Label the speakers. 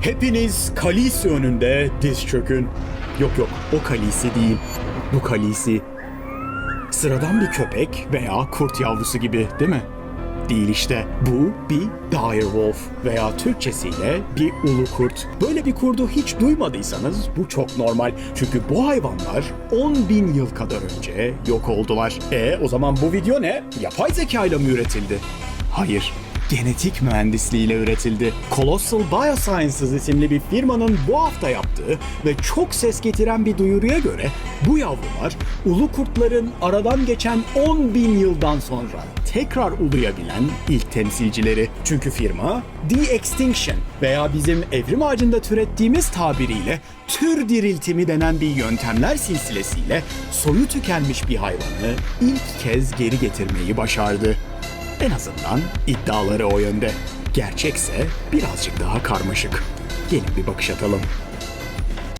Speaker 1: Hepiniz Kalisi önünde diz çökün. Yok yok o Kalisi değil. Bu Kalisi. Sıradan bir köpek veya kurt yavrusu gibi değil mi? Değil işte. Bu bir direwolf veya Türkçesiyle bir ulu kurt. Böyle bir kurdu hiç duymadıysanız bu çok normal. Çünkü bu hayvanlar 10 bin yıl kadar önce yok oldular. E o zaman bu video ne? Yapay zeka ile mi üretildi? Hayır. Genetik mühendisliğiyle üretildi. Colossal Biosciences isimli bir firmanın bu hafta yaptığı ve çok ses getiren bir duyuruya göre bu yavrular ulu kurtların aradan geçen 10 bin yıldan sonra tekrar uluyabilen ilk temsilcileri. Çünkü firma de-extinction veya bizim evrim ağacında türettiğimiz tabiriyle tür diriltimi denen bir yöntemler silsilesiyle soyu tükenmiş bir hayvanı ilk kez geri getirmeyi başardı. En azından iddiaları o yönde. Gerçekse birazcık daha karmaşık. Gelin bir bakış atalım.